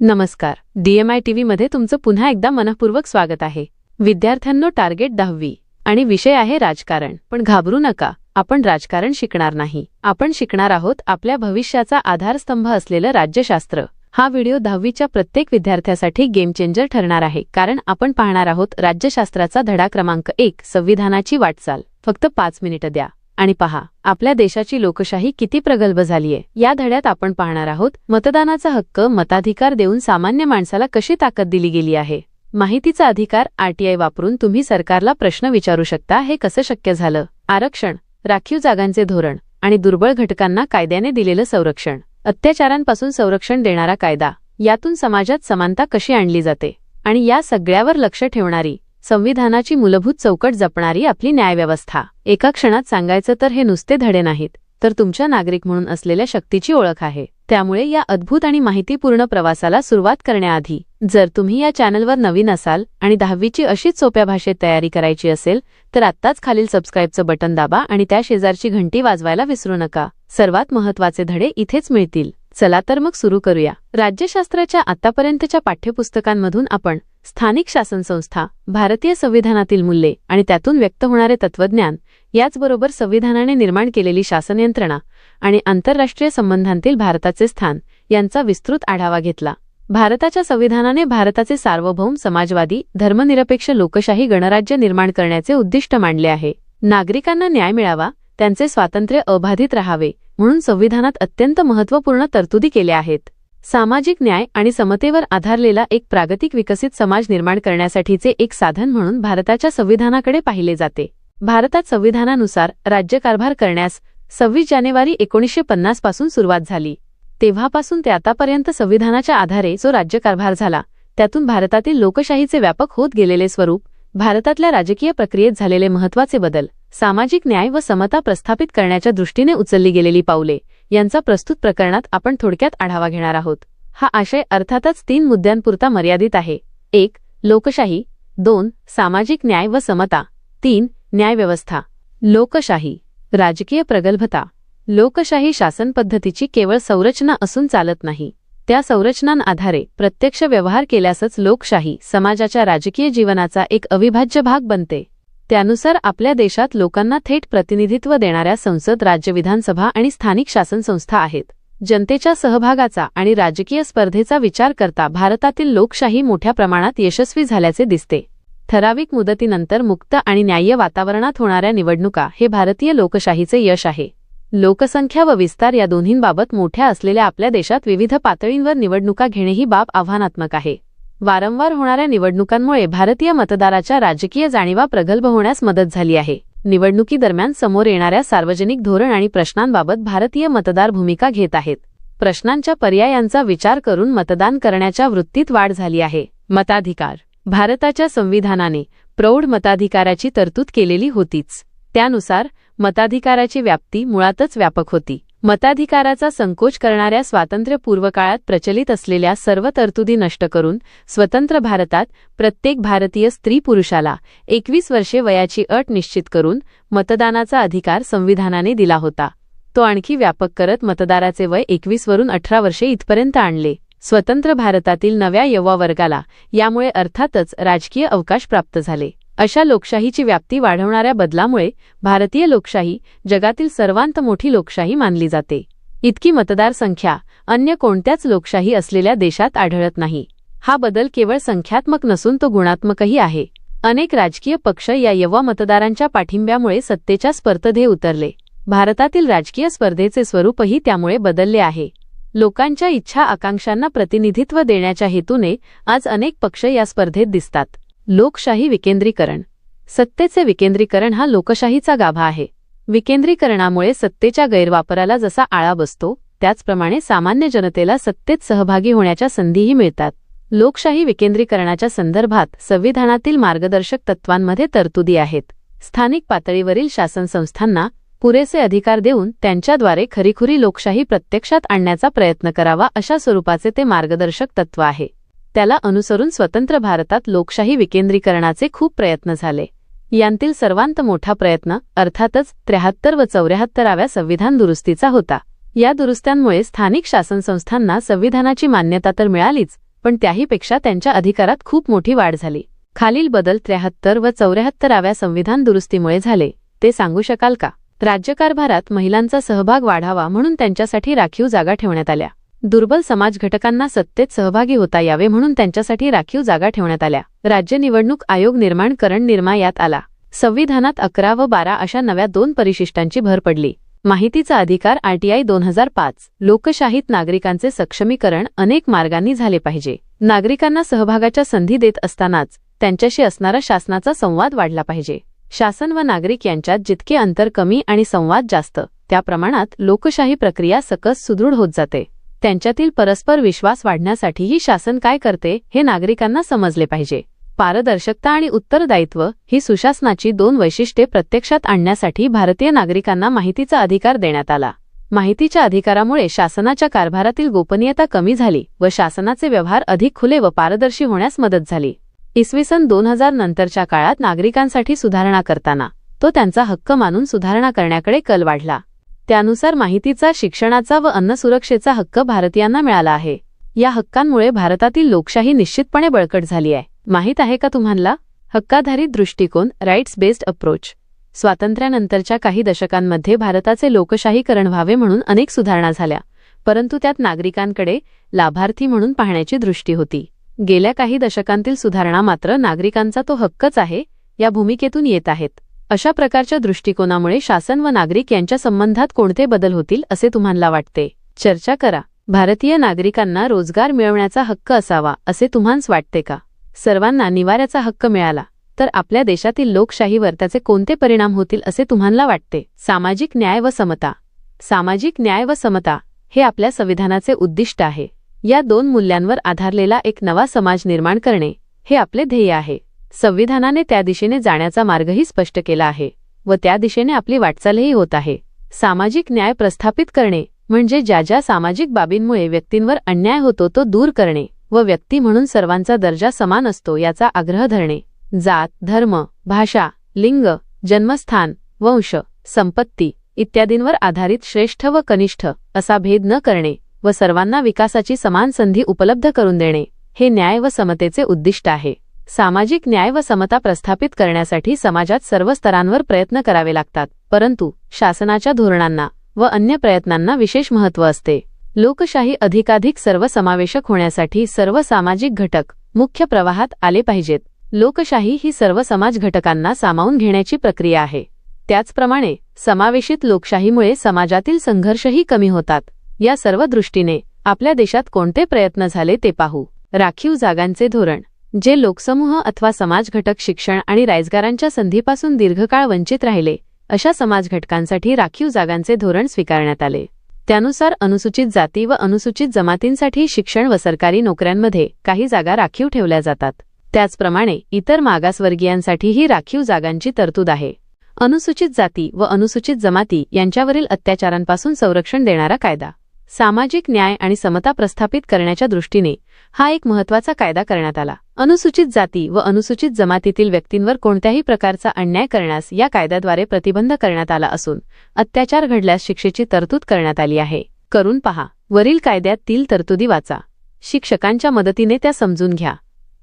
नमस्कार. डीएमआय टीव्ही मध्ये तुमचं पुन्हा एकदा मनपूर्वक स्वागत आहे. विद्यार्थ्यांनो टार्गेट दहावी. आणि विषय आहे राजकारण. पण घाबरू नका. आपण राजकारण शिकणार नाही. आपण शिकणार आहोत आपल्या भविष्याचा आधारस्तंभ असलेलं राज्यशास्त्र. हा व्हिडिओ दहावीच्या प्रत्येक विद्यार्थ्यासाठी गेम चेंजर ठरणार आहे. कारण आपण पाहणार आहोत राज्यशास्त्राचा धडा क्रमांक एक संविधानाची वाटचाल. फक्त पाच मिनिटं द्या. आणि पहा आपल्या देशाची लोकशाही किती प्रगल्भ झालीय. या धड्यात आपण पाहणार आहोत मतदानाचा हक्क मताधिकार देऊन सामान्य माणसाला कशी ताकद दिली गेली आहे? माहितीचा अधिकार आरटीआय वापरून तुम्ही सरकारला प्रश्न विचारू शकता हे कसं शक्य झालं? आरक्षण राखीव जागांचे धोरण आणि दुर्बळ घटकांना कायद्याने दिलेलं संरक्षण. अत्याचारांपासून संरक्षण देणारा कायदा यातून समाजात समानता कशी आणली जाते? आणि या सगळ्यावर लक्ष ठेवणारी संविधानाची मूलभूत चौकट जपणारी आपली न्यायव्यवस्था. एका क्षणात सांगायचं तर हे नुसते धडे नाहीत तर तुमच्या नागरिक म्हणून असलेल्या शक्तीची ओळख आहे. त्यामुळे या अद्भुत आणि माहितीपूर्ण प्रवासाला सुरुवात करण्याआधी जर तुम्ही या चॅनलवर नवीन असाल आणि दहावीची अशीच सोप्या भाषेत तयारी करायची असेल तर आत्ताच खालील सबस्क्राईबचं बटन दाबा आणि त्या शेजारची घंटी वाजवायला विसरू नका. सर्वात महत्त्वाचे धडे इथेच मिळतील. चला तर मग सुरू करूया. राज्यशास्त्राच्या आतापर्यंतच्या पाठ्यपुस्तकांमधून आपण स्थानिक शासन संस्था भारतीय संविधानातील मूल्ये आणि त्यातून व्यक्त होणारे तत्वज्ञान याचबरोबर संविधानाने निर्माण केलेली शासन यंत्रणा आणि आंतरराष्ट्रीय संबंधांतील भारताचे स्थान यांचा विस्तृत आढावा घेतला. भारताच्या संविधानाने भारताचे सार्वभौम समाजवादी धर्मनिरपेक्ष लोकशाही गणराज्य निर्माण करण्याचे उद्दिष्ट मांडले आहे. नागरिकांना न्याय मिळावा त्यांचे स्वातंत्र्य अबाधित राहावे म्हणून संविधानात अत्यंत महत्त्वपूर्ण तरतुदी केल्या आहेत. सामाजिक न्याय आणि समतेवर आधारलेला एक प्रागतिक विकसित समाज निर्माण करण्यासाठीचे एक साधन म्हणून भारताच्या संविधानाकडे पाहिले जाते. भारतात संविधानानुसार राज्यकारभार करण्यास सव्वीस जानेवारी एकोणीसशे पन्नासपासून सुरुवात झाली. तेव्हापासून ते आतापर्यंत संविधानाच्या आधारे जो राज्यकारभार झाला त्यातून भारतातील लोकशाहीचे व्यापक होत गेलेले स्वरूप भारतातल्या राजकीय प्रक्रियेत झालेले महत्त्वाचे बदल सामाजिक न्याय व समता प्रस्थापित करण्याच्या दृष्टीने उचलली गेलेली पावले यांचा प्रस्तुत प्रकरणात आपण थोडक्यात आढावा घेणार आहोत. हा आशय अर्थातच तीन मुद्द्यांपुरता मर्यादित आहे. एक लोकशाही. दोन सामाजिक न्याय व समता. तीन न्यायव्यवस्था. लोकशाही. राजकीय प्रगल्भता. लोकशाही शासन पद्धतीची केवळ संरचना असून चालत नाही. त्या संरचनांआधारे प्रत्यक्ष व्यवहार केल्यासच लोकशाही समाजाच्या राजकीय जीवनाचा एक अविभाज्य भाग बनते. त्यानुसार आपल्या देशात लोकांना थेट प्रतिनिधित्व देणाऱ्या संसद राज्य विधानसभा आणि स्थानिक शासन संस्था आहेत. जनतेच्या सहभागाचा आणि राजकीय स्पर्धेचा विचार करता भारतातील लोकशाही मोठ्या प्रमाणात यशस्वी झाल्याचे दिसते. ठराविक मुदतीनंतर मुक्त आणि न्याय्य वातावरणात होणाऱ्या निवडणुका हे भारतीय लोकशाहीचे यश आहे. लोकसंख्या व विस्तार या दोन्हींबाबत मोठ्या असलेल्या आपल्या देशात विविध पातळींवर निवडणुका घेणे ही बाब आव्हानात्मक आहे. वारंवार होणाऱ्या निवडणुकांमुळे भारतीय मतदाराच्या राजकीय जाणीवा प्रगल्भ होण्यास मदत झाली आहे. निवडणुकीदरम्यान समोर येणाऱ्या सार्वजनिक धोरण आणि प्रश्नांबाबत भारतीय मतदार भूमिका घेत आहेत. प्रश्नांच्या पर्यायांचा विचार करून मतदान करण्याच्या वृत्तीत वाढ झाली आहे. मताधिकार. भारताच्या संविधानाने प्रौढ मताधिकाराची तरतूद केलेली होतीच. त्यानुसार मताधिकाराची व्याप्ती मुळातच व्यापक होती. मताधिकाराचा संकोच करणाऱ्या स्वातंत्र्यपूर्व काळात प्रचलित असलेल्या सर्व तरतुदी नष्ट करून स्वतंत्र भारतात प्रत्येक भारतीय स्त्री पुरुषाला एकवीस वर्षे वयाची अट निश्चित करून मतदानाचा अधिकार संविधानाने दिला होता. तो आणखी व्यापक करत मतदाराचे वय एकवीसवरून अठरा वर्षे इथपर्यंत आणले. स्वतंत्र भारतातील नव्या युवा वर्गाला यामुळे अर्थातच राजकीय अवकाश प्राप्त झाले. अशा लोकशाहीची व्याप्ती वाढवणाऱ्या बदलामुळे भारतीय लोकशाही जगातील सर्वांत मोठी लोकशाही मानली जाते. इतकी मतदारसंख्या अन्य कोणत्याच लोकशाही असलेल्या देशात आढळत नाही. हा बदल केवळ संख्यात्मक नसून तो गुणात्मकही आहे. अनेक राजकीय पक्ष या यवा मतदारांच्या पाठिंब्यामुळे सत्तेच्या स्पर्धे उतरले. भारतातील राजकीय स्पर्धेचे स्वरूपही त्यामुळे बदलले आहे. लोकांच्या इच्छा आकांक्षांना प्रतिनिधित्व देण्याच्या हेतूने आज अनेक पक्ष या स्पर्धेत दिसतात. लोकशाही विकेंद्रीकरण. सत्तेचे विकेंद्रीकरण हा लोकशाहीचा गाभा आहे. विकेंद्रीकरणामुळे सत्तेच्या गैरवापराला जसा आळा बसतो त्याचप्रमाणे सामान्य जनतेला सत्तेत सहभागी होण्याच्या संधीही मिळतात. लोकशाही विकेंद्रीकरणाच्या संदर्भात संविधानातील मार्गदर्शक तत्वांमध्ये तरतुदी आहेत. स्थानिक पातळीवरील शासन संस्थांना पुरेसे अधिकार देऊन त्यांच्याद्वारे खरीखुरी लोकशाही प्रत्यक्षात आणण्याचा प्रयत्न करावा अशा स्वरूपाचे ते मार्गदर्शक तत्व आहे. त्याला अनुसरून स्वतंत्र भारतात लोकशाही विकेंद्रीकरणाचे खूप प्रयत्न झाले. यांतील सर्वांत मोठा प्रयत्न अर्थातच त्र्याहत्तर व चौऱ्याहत्तराव्या संविधान दुरुस्तीचा होता. या दुरुस्त्यांमुळे स्थानिक शासन संस्थांना संविधानाची मान्यता तर मिळालीच पण त्याहीपेक्षा त्यांच्या अधिकारात खूप मोठी वाढ झाली. खालील बदल त्र्याहत्तर व चौऱ्याहत्तराव्या संविधान दुरुस्तीमुळे झाले ते सांगू शकाल का? राज्यकारभारात महिलांचा सहभाग वाढावा म्हणून त्यांच्यासाठी राखीव जागा ठेवण्यात आल्या. दुर्बल समाज घटकांना सत्तेत सहभागी होता यावे म्हणून त्यांच्यासाठी राखीव जागा ठेवण्यात आल्या. राज्य निवडणूक आयोग निर्माण करण निर्मायात आला. संविधानात अकरा व बारा अशा नव्या दोन परिशिष्टांची भर पडली. माहितीचा अधिकार आरटीआय दोन हजार पाच. लोकशाहीत नागरिकांचे सक्षमीकरण अनेक मार्गांनी झाले पाहिजे. नागरिकांना सहभागाच्या संधी देत असतानाच त्यांच्याशी असणारा शासनाचा संवाद वाढला पाहिजे. शासन व नागरिक यांच्यात जितके अंतर कमी आणि संवाद जास्त त्या प्रमाणात लोकशाही प्रक्रिया सकस सुदृढ होत जाते. त्यांच्यातील परस्पर विश्वास वाढण्यासाठीही शासन काय करते हे नागरिकांना समजले पाहिजे. पारदर्शकता आणि उत्तरदायित्व ही सुशासनाची दोन वैशिष्ट्ये प्रत्यक्षात आणण्यासाठी भारतीय नागरिकांना माहितीचा अधिकार देण्यात आला. माहितीच्या अधिकारामुळे शासनाच्या कारभारातील गोपनीयता कमी झाली व शासनाचे व्यवहार अधिक खुले व पारदर्शी होण्यास मदत झाली. इसवी सन दोन हजार नंतरच्या काळात नागरिकांसाठी सुधारणा करताना तो त्यांचा हक्क मानून सुधारणा करण्याकडे कल वाढला. त्यानुसार माहितीचा शिक्षणाचा व अन्नसुरक्षेचा हक्क भारतीयांना मिळाला आहे. या हक्कांमुळे भारतातील लोकशाही निश्चितपणे बळकट झाली आहे. माहीत आहे का तुम्हाला? हक्काधारित दृष्टिकोन राईट्स बेस्ड अप्रोच स्वातंत्र्यानंतरच्या काही दशकांमध्ये भारताचे लोकशाहीकरण व्हावे म्हणून अनेक सुधारणा झाल्या. परंतु त्यात नागरिकांकडे लाभार्थी म्हणून पाहण्याची दृष्टी होती. गेल्या काही दशकांतील सुधारणा मात्र नागरिकांचा तो हक्कच आहे या भूमिकेतून येत आहेत. अशा प्रकारच्या दृष्टिकोनामुळे शासन व नागरिक यांच्या संबंधात कोणते बदल होतील असे तुम्हाला वाटते? चर्चा करा. भारतीय नागरिकांना रोजगार मिळवण्याचा हक्क असावा असे तुम्हांस वाटते का? सर्वांना निवाऱ्याचा हक्क मिळाला तर आपल्या देशातील लोकशाहीवर त्याचे कोणते परिणाम होतील असे तुम्हाला वाटते? सामाजिक न्याय व समता. सामाजिक न्याय व समता हे आपल्या संविधानाचे उद्दिष्ट आहे. या दोन मूल्यांवर आधारलेला एक नवा समाज निर्माण करणे हे आपले ध्येय आहे. संविधानाने त्या दिशेने जाण्याचा मार्गही स्पष्ट केला आहे व त्या दिशेने आपली वाटचालही होत आहे. सामाजिक न्याय प्रस्थापित करणे म्हणजे ज्या ज्या सामाजिक बाबींमुळे व्यक्तींवर अन्याय होतो तो दूर करणे व व्यक्ती म्हणून सर्वांचा दर्जा समान असतो याचा आग्रह धरणे. जात धर्म भाषा लिंग जन्मस्थान वंश संपत्ती इत्यादींवर आधारित श्रेष्ठ व कनिष्ठ असा भेद न करणे व सर्वांना विकासाची समान संधी उपलब्ध करून देणे हे न्याय व समतेचे उद्दिष्ट आहे. सामाजिक न्याय व समता प्रस्थापित करण्यासाठी समाजात सर्व स्तरांवर प्रयत्न करावे लागतात परंतु शासनाच्या धोरणांना व अन्य प्रयत्नांना विशेष महत्त्व असते. लोकशाही अधिकाधिक सर्वसमावेशक होण्यासाठी सर्व सामाजिक घटक मुख्य प्रवाहात आले पाहिजेत. लोकशाही ही सर्व समाज घटकांना सामावून घेण्याची प्रक्रिया आहे. त्याचप्रमाणे समावेशित लोकशाहीमुळे समाजातील संघर्षही कमी होतात. या सर्व दृष्टीने आपल्या देशात कोणते प्रयत्न झाले ते पाहू. राखीव जागांचे धोरण जे लोकसमूह अथवा समाजघटक शिक्षण आणि रायजगारांच्या संधीपासून दीर्घकाळ वंचित राहिले अशा समाजघटकांसाठी राखीव जागांचे धोरण स्वीकारण्यात आले. त्यानुसार अनुसूचित जाती व अनुसूचित जमातींसाठी शिक्षण व सरकारी नोकऱ्यांमध्ये काही जागा राखीव ठेवल्या जातात. त्याचप्रमाणे इतर मागासवर्गीयांसाठीही राखीव जागांची तरतूद आहे. अनुसूचित जाती व अनुसूचित जमाती यांच्यावरील अत्याचारांपासून संरक्षण देणारा कायदा. सामाजिक न्याय आणि समता प्रस्थापित करण्याच्या दृष्टीने हा एक महत्त्वाचा कायदा करण्यात आला. अनुसूचित जाती व अनुसूचित जमातीतील व्यक्तींवर कोणत्याही प्रकारचा अन्याय करण्यास या कायद्याद्वारे प्रतिबंध करण्यात आला असून अत्याचार घडल्यास शिक्षेची तरतूद करण्यात आली आहे. करून पहा. वरील कायद्यातील तरतुदी वाचा. शिक्षकांच्या मदतीने त्या समजून घ्या.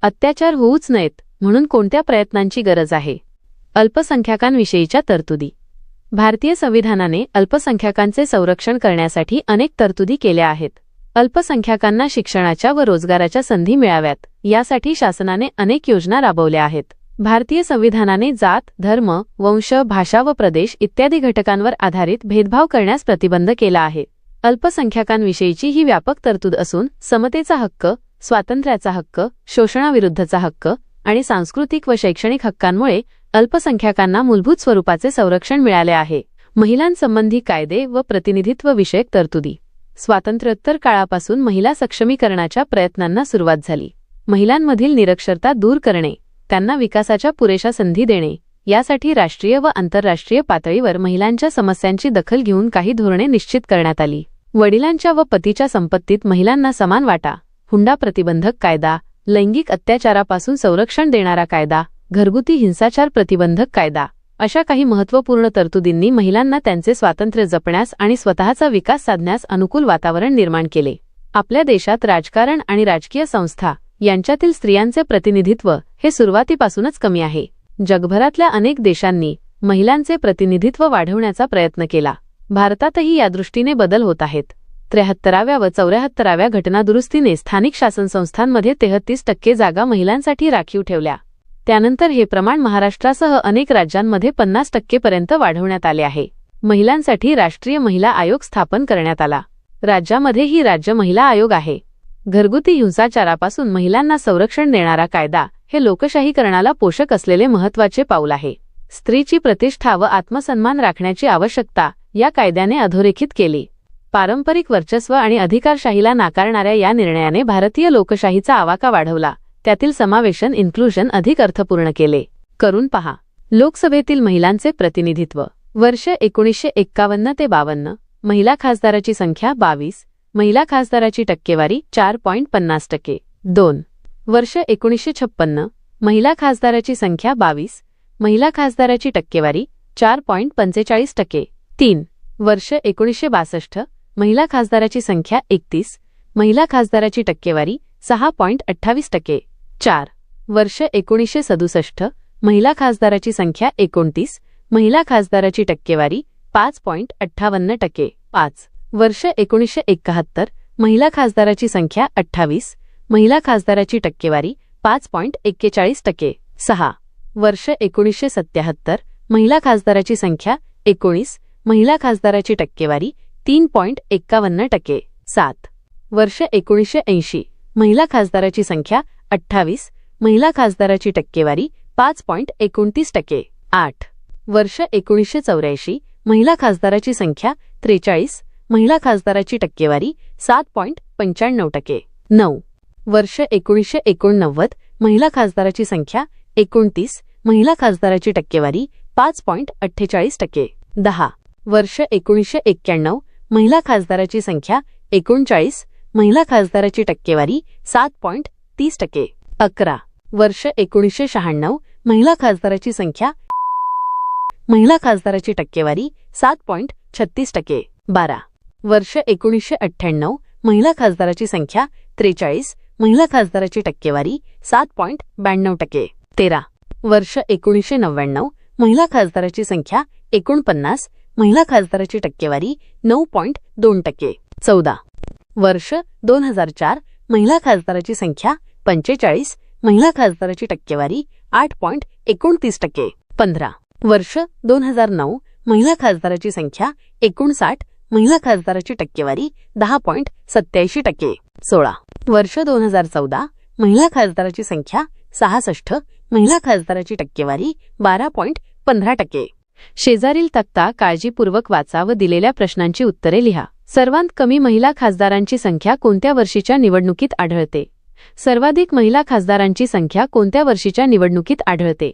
अत्याचार होऊच नयेत म्हणून कोणत्या प्रयत्नांची गरज आहे? अल्पसंख्याकांविषयीच्या तरतुदी. भारतीय संविधानाने अल्पसंख्याकांचे संरक्षण करण्यासाठी अनेक तरतुदी केल्या आहेत. अल्पसंख्याकांना शिक्षणाच्या व रोजगाराच्या संधी मिळाव्यात यासाठी शासनाने अनेक योजना राबवल्या आहेत. भारतीय संविधानाने जात धर्म वंश भाषा व प्रदेश इत्यादी घटकांवर आधारित भेदभाव करण्यास प्रतिबंध केला आहे. अल्पसंख्याकांविषयीची ही व्यापक तरतूद असून समतेचा हक्क स्वातंत्र्याचा हक्क शोषणाविरुद्धचा हक्क आणि सांस्कृतिक व शैक्षणिक हक्कांमुळे अल्पसंख्याकांना मूलभूत स्वरूपाचे संरक्षण मिळाले आहे. महिलांसंबंधी कायदे व प्रतिनिधित्व विषयक तरतुदी. स्वातंत्र्योत्तर काळापासून महिला सक्षमीकरणाच्या प्रयत्नांना सुरुवात झाली. महिलांमधील निरक्षरता दूर करणे त्यांना विकासाच्या पुरेशा संधी देणे यासाठी राष्ट्रीय व आंतरराष्ट्रीय पातळीवर महिलांच्या समस्यांची दखल घेऊन काही धोरणे निश्चित करण्यात आली. वडिलांच्या व पतीच्या संपत्तीत महिलांना समान वाटा हुंडा प्रतिबंधक कायदा लैंगिक अत्याचारापासून संरक्षण देणारा कायदा घरगुती हिंसाचार प्रतिबंधक कायदा अशा काही महत्त्वपूर्ण तरतुदींनी महिलांना त्यांचे स्वातंत्र्य जपण्यास आणि स्वतःचा विकास साधण्यास अनुकूल वातावरण निर्माण केले. आपल्या देशात राजकारण आणि राजकीय संस्था यांच्यातील स्त्रियांचे प्रतिनिधित्व हे सुरुवातीपासूनच कमी आहे. जगभरातल्या अनेक देशांनी महिलांचे प्रतिनिधित्व वाढवण्याचा प्रयत्न केला. भारतातही या दृष्टीने बदल होत आहेत. त्र्याहत्तराव्या व चौऱ्याहत्तराव्या घटनादुरुस्तीने स्थानिक शासन संस्थांमध्ये तेहतीस टक्के जागा महिलांसाठी राखीव ठेवल्या. त्यानंतर हे प्रमाण महाराष्ट्रासह अनेक राज्यांमध्ये पन्नास टक्केपर्यंत वाढवण्यात आले आहे. महिलांसाठी राष्ट्रीय महिला आयोग स्थापन करण्यात आला. राज्यामध्ये ही राज्य महिला आयोग आहे. घरगुती हिंसाचारापासून महिलांना संरक्षण देणारा कायदा हे लोकशाहीकरणाला पोषक असलेले महत्त्वाचे पाऊल आहे. स्त्रीची प्रतिष्ठा व आत्मसन्मान राखण्याची आवश्यकता या कायद्याने अधोरेखित केली. पारंपरिक वर्चस्व आणि अधिकारशाहीला नाकारणाऱ्या या निर्णयाने भारतीय लोकशाहीचा आवाका वाढवला. त्यातील समावेशन इन्क्लुजन अधिक अर्थपूर्ण केले. करून पहा. लोकसभेतील महिलांचे प्रतिनिधित्व. वर्ष एकोणीसशे एक्कावन्न ते बावन्न. महिला खासदाराची संख्या बावीस. महिला खासदाराची टक्केवारी चार पॉईंट पन्नास टक्के. दोन. वर्ष एकोणीसशे छप्पन्न. महिला खासदाराची संख्या बावीस. महिला खासदाराची टक्केवारी चार पॉईंट पंचेचाळीस टक्के. तीन. वर्ष एकोणीसशे बासष्ट. महिला खासदाराची संख्या एकतीस. महिला खासदाराची टक्केवारी सहा पॉईंट अठ्ठावीस टक्के. चार. वर्ष एकोणीसशे सदुसष्ट. महिला खासदाराची संख्या एकोणतीस. महिला खासदाराची टक्केवारी पाच पॉइंट अठ्ठावन्न टक्के. पाच. वर्ष एकोणीसशे एकाहत्तर. महिला खासदाराची संख्या अठ्ठावीस. महिला खासदाराची टक्केवारी पाच पॉईंट एक्केचाळीस टक्के. सहा. वर्ष एकोणीसशे सत्याहत्तर. महिला खासदाराची संख्या एकोणीस. महिला खासदाराची टक्केवारी तीन पॉइंट एक्कावन्न टक्के. सात. वर्ष एकोणीसशे ऐंशी. महिला खासदाराची संख्या अठ्ठावीस महिला खासदाराची टक्केवारी पाच पॉइंट एकोणतीस टक्के. आठ वर्ष एकोणीसशे चौऱ्याऐंशी महिला खासदाराची संख्या त्रेचाळीस महिला खासदाराची टक्केवारी सात पॉइंट पंच्याण्णव टक्के. नऊ वर्ष एकोणीसशे एकोणनव्वद महिला खासदाराची संख्या एकोणतीस महिला खासदाराची टक्केवारी पाच पॉईंट अठ्ठेचाळीस टक्के. दहा वर्ष एकोणीसशे एक्क्याण्णव महिला खासदाराची संख्या एकोणचाळीस महिला खासदाराची टक्केवारी सात पॉइंट तीस टक्के. अकरा. वर्ष एकोणीसशे शहाण्णव. महिला खासदाराची संख्या महिला खासदाराची टक्केवारी सात पॉइंट छत्तीस टक्के. बारा. वर्ष एकोणीसशे अठ्ठ्याण्णव. महिला खासदाराची संख्या त्रेचाळीस. महिला खासदाराची टक्केवारी सात पॉईंट ब्याण्णव टक्के. तेरा. वर्ष एकोणीसशे नव्याण्णव. महिला खासदाराची संख्या एकोणपन्नास. महिला खासदाराची टक्केवारी नऊ पॉईंट दोन टक्के. चौदा. वर्ष दोन हजार चार. महिला खासदाराची संख्या पंचेचाळीस महिला खासदाराची टक्केवारी आठ पॉईंट एकोणतीस टक्के. पंधरा. वर्ष दोन हजार नऊ महिला खासदाराची संख्या एकोणसाठ महिला खासदाराची टक्केवारी दहा पॉईंट सत्याऐंशी टक्के. सोळा. वर्ष दोन हजार चौदा महिला खासदाराची संख्या सहासष्ट महिला खासदाराची टक्केवारी बारा पॉईंट पंधरा टक्के. शेजारील तक्ता काळजीपूर्वक वाचा व दिलेल्या प्रश्नांची उत्तरे लिहा. सर्वात कमी महिला खासदारांची संख्या कोणत्या वर्षीच्या निवडणुकीत आढळते? सर्वाधिक महिला खासदारांची संख्या कोणत्या वर्षीच्या निवडणुकीत आढळते?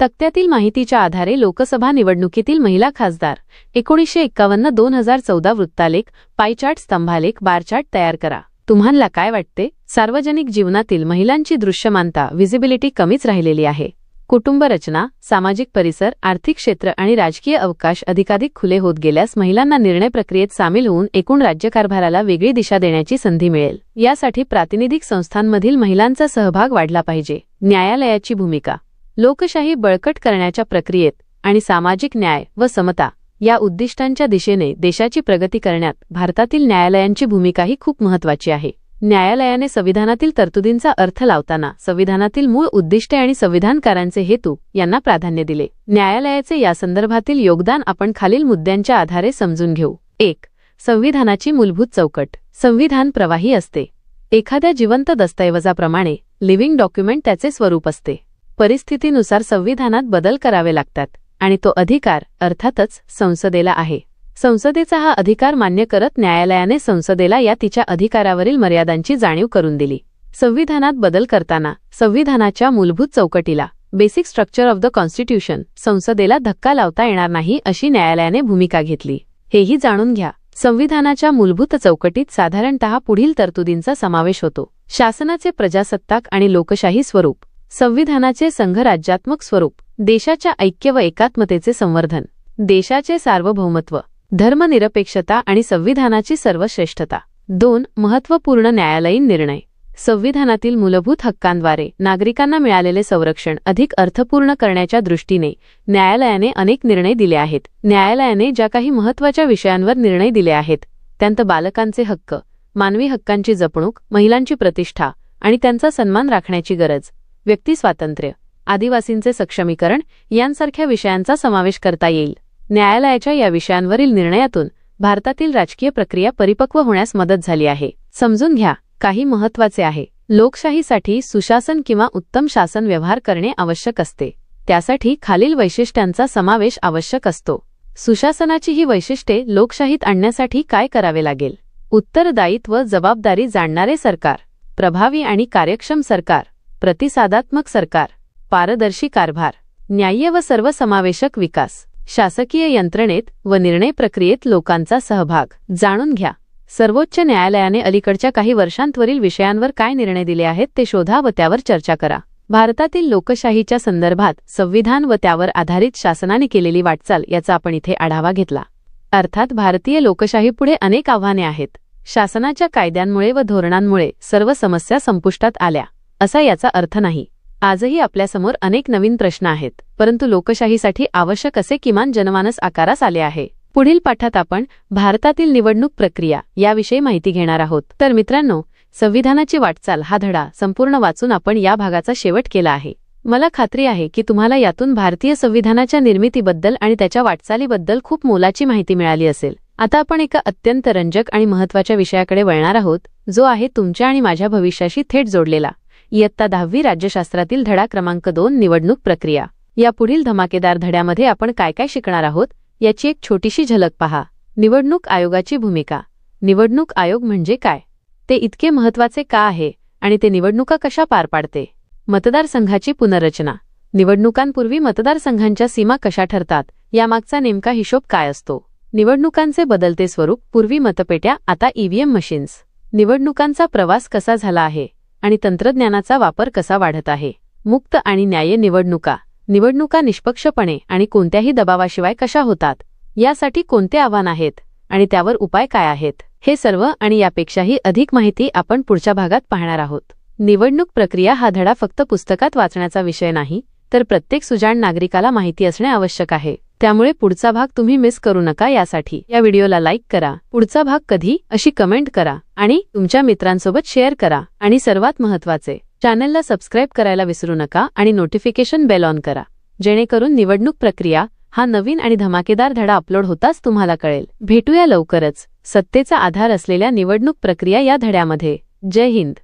तक्त्यातील माहितीच्या आधारे लोकसभा निवडणुकीतील महिला खासदार एकोणीसशे एक्कावन्न दोन हजार चौदा वृत्तालेख पायचार्ट स्तंभालेख बारचार्ट तयार करा. तुम्हाला काय वाटते? सार्वजनिक जीवनातील महिलांची दृश्यमानता विजिबिलिटी कमीच राहिलेली आहे. कुटुंबरचना सामाजिक परिसर आर्थिक क्षेत्र आणि राजकीय अवकाश अधिकाधिक खुले होत गेल्यास महिलांना निर्णय प्रक्रियेत सामील होऊन एकूण राज्यकारभाराला वेगळी दिशा देण्याची संधी मिळेल. यासाठी प्रातिनिधिक संस्थांमधील महिलांचा सहभाग वाढला पाहिजे. न्यायालयाची भूमिका. लोकशाही बळकट करण्याच्या प्रक्रियेत आणि सामाजिक न्याय व समता या उद्दिष्टांच्या दिशेने देशाची प्रगती करण्यात भारतातील न्यायालयांची भूमिकाही खूप महत्वाची आहे. न्यायालयाने संविधानातील तरतुदींचा अर्थ लावताना संविधानातील मूळ उद्दिष्टे आणि संविधानकारांचे हेतू यांना प्राधान्य दिले. न्यायालयाचे या संदर्भातील योगदान आपण खालील मुद्द्यांच्या आधारे समजून घेऊ. एक संविधानाची मूलभूत चौकट. संविधान प्रवाही असते. एखाद्या जिवंत दस्तऐवजाप्रमाणे लिव्हिंग डॉक्युमेंट त्याचे स्वरूप असते. परिस्थितीनुसार संविधानात बदल करावे लागतात आणि तो अधिकार अर्थातच संसदेला आहे. संसदेचा हा अधिकार मान्य करत न्यायालयाने संसदेला या तिच्या अधिकारावरील मर्यादांची जाणीव करून दिली. संविधानात बदल करताना संविधानाच्या मूलभूत चौकटीला basic structure of the constitution संसदेला धक्का लावता येणार नाही अशी न्यायालयाने भूमिका घेतली. हेही जाणून घ्या. संविधानाच्या मूलभूत चौकटीत साधारणतः पुढील तरतुदींचा समावेश होतो. शासनाचे प्रजासत्ताक आणि लोकशाही स्वरूप संविधानाचे संघराज्यात्मक स्वरूप देशाच्या ऐक्य व एकात्मतेचे संवर्धन देशाचे सार्वभौमत्व धर्मनिरपेक्षता आणि संविधानाची सर्वश्रेष्ठता. दोन महत्त्वपूर्ण न्यायालयीन निर्णय. संविधानातील मूलभूत हक्कांद्वारे नागरिकांना मिळालेले संरक्षण अधिक अर्थपूर्ण करण्याच्या दृष्टीने न्यायालयाने अनेक निर्णय दिले आहेत. न्यायालयाने ज्या काही महत्त्वाच्या विषयांवर निर्णय दिले आहेत त्यांत बालकांचे हक्क मानवी हक्कांची जपणूक महिलांची प्रतिष्ठा आणि त्यांचा सन्मान राखण्याची गरज व्यक्ती स्वातंत्र्य आदिवासींचे सक्षमीकरण यांसारख्या विषयांचा समावेश करता येईल. न्यायालयाच्या या विषयांवरील निर्णयातून भारतातील राजकीय प्रक्रिया परिपक्व होण्यास मदत झाली आहे. समजून घ्या काही महत्त्वाचे आहे. लोकशाहीसाठी सुशासन किंवा उत्तम शासन व्यवहार करणे आवश्यक असते. त्यासाठी खालील वैशिष्ट्यांचा समावेश आवश्यक असतो. सुशासनाची ही वैशिष्ट्ये लोकशाहीत आणण्यासाठी काय करावे लागेल? उत्तरदायित्व जबाबदारी जाणणारे सरकार प्रभावी आणि कार्यक्षम सरकार प्रतिसादात्मक सरकार पारदर्शी कारभार न्याय्य व सर्वसमावेशक विकास. शासकीय यंत्रणेत व निर्णय प्रक्रियेत लोकांचा सहभाग. जाणून घ्या. सर्वोच्च न्यायालयाने अलीकडच्या काही वर्षांत्वरील विषयांवर काय निर्णय दिले आहेत ते शोधा व त्यावर चर्चा करा. भारतातील लोकशाहीच्या संदर्भात संविधान व त्यावर आधारित शासनाने केलेली वाटचाल याचा आपण इथे आढावा घेतला. अर्थात भारतीय लोकशाहीपुढे अनेक आव्हाने आहेत. शासनाच्या कायद्यांमुळे व धोरणांमुळे सर्व समस्या संपुष्टात आल्या. असा याचा अर्थ नाही. आजही आपल्यासमोर अनेक नवीन प्रश्न आहेत परंतु लोकशाहीसाठी आवश्यक असे किमान जनमानस आकारास आले आहे. पुढील पाठात आपण भारतातील निवडणूक प्रक्रिया याविषयी माहिती घेणार आहोत. तर मित्रांनो संविधानाची वाटचाल हा धडा संपूर्ण वाचून आपण या भागाचा शेवट केला आहे. मला खात्री आहे की तुम्हाला यातून भारतीय संविधानाच्या निर्मितीबद्दल आणि त्याच्या वाटचालीबद्दल खूप मोलाची माहिती मिळाली असेल. आता आपण एका अत्यंत रंजक आणि महत्त्वाच्या विषयाकडे वळणार आहोत जो आहे तुमच्या आणि माझ्या भविष्याशी थेट जोडलेला. इयत्ता दहावी राज्यशास्त्रातील धडा क्रमांक दोन निवडणूक प्रक्रिया. या पुढील धमाकेदार धड्यामध्ये आपण काय काय शिकणार आहोत याची एक छोटीशी झलक पहा. निवडणूक आयोगाची भूमिका. निवडणूक आयोग म्हणजे काय? ते इतके महत्त्वाचे का आहे आणि ते निवडणुका कशा पार पाडते? मतदारसंघाची पुनर्रचना. निवडणुकांपूर्वी मतदारसंघांच्या सीमा कशा ठरतात यामागचा नेमका हिशोब काय असतो? निवडणुकांचे बदलते स्वरूप पूर्वी मतपेट्या आता ईव्हीएम मशीन्स. निवडणुकांचा प्रवास कसा झाला आहे? आणि तंत्रज्ञानाचा वापर कसा वाढत आहे? मुक्त आणि न्याय्य निवडणुका. निवडणुका निष्पक्षपणे आणि कोणत्याही दबावाशिवाय कशा होतात? यासाठी कोणते आव्हान आहेत? आणि त्यावर उपाय काय आहेत? हे सर्व आणि यापेक्षाही अधिक माहिती आपण पुढच्या भागात पाहणार आहोत. निवडणूक प्रक्रिया हा धडा फक्त पुस्तकात वाचण्याचा विषय नाही तर प्रत्येक सुजाण नागरिकाला माहिती असणे आवश्यक आहे. त्यामुळे पुढचा भाग तुम्ही मिस करू नका यासाठी. या व्हिडिओला लाईक करा. पुढचा भाग कधी? अशी कमेंट करा आणि तुमच्या मित्रांसोबत शेअर करा. आणि सर्वात महत्त्वाचे चॅनलला सबस्क्राईब करायला विसरू नका आणि नोटिफिकेशन बेल ऑन करा. जेणेकरून निवडणूक प्रक्रिया हा नवीन आणि धमाकेदार धडा अपलोड होताच तुम्हाला कळेल. भेटूया लवकरच. सत्तेचा आधार असलेल्या निवडणूक प्रक्रिया या धड्यामध्ये. जय हिंद.